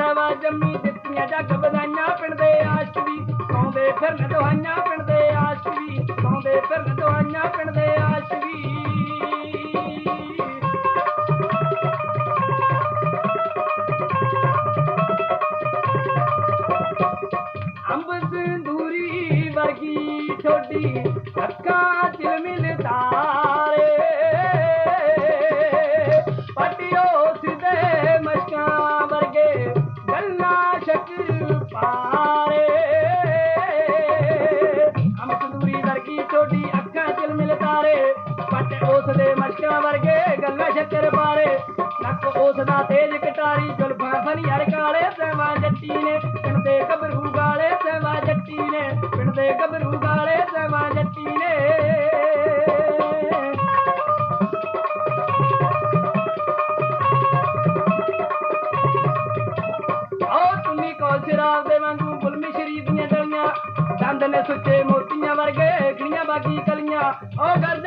ਸਾਵਾ ਜੰਮੀ ਦਿੱਤੀਆਂ ਜੱਗ ਵਧਾਈਆਂ ਪਿੰਡ ਦੇ ਆਸ਼ਕ ਵੀ। ਸੌਂਦੇ ਫਿਰਨ ਦਵਾਈਆਂ ਪਿੰਡ ਦੇ ਆਸ਼ਕ ਵੀ। ਸੌਂਦੇ ਫਿਰਨ ਦਵਾਈਆਂ ਪਿੰਡ ਦੇ ਆਸ਼ਕ ਵੀ। ਅੰਬ ਸਿੰਦੂਰੀ ਵਰਗੀ ਛੋਡੀ ਅੱਖਾਂ ਚ ਦੇ ਮਸ਼ਕਾਂ ਵਰਗੇ ਗੱਲਾਂ ਸ਼ਕਰ ਪਾਰੇ। ਨੱਕ ਉਸ ਦਾ ਤੇਜ ਕਟਾਰੀ, ਜ਼ੁਲਫਾਂ ਫਨੀਅਰ ਕਾਲੇ ਸੇਵਾ ਜੱਟੀ ਨੇ। ਪਿੰਡ ਦੇ ਗੱਭਰੂ ਗਾਲੇ ਸੇਵਾ ਜੱਟੀ ਨੇ। ਪਿੰਡ ਦੇ ਗੱਭਰੂ ਸ਼ਰਾਬ ਦੇ ਵਾਂਗੂ ਗੁਲਮੀ ਸ਼ਰੀਫ ਦੀਆਂ ਡਲੀਆਂ ਚੰਦ ਨੇ ਸੁੱਚੇ ਮੋਤੀਆਂ ਵਰਗੇ ਖੜੀਆਂ ਬਾਗੀ ਕਲੀਆਂ। ਉਹ ਗਰਦ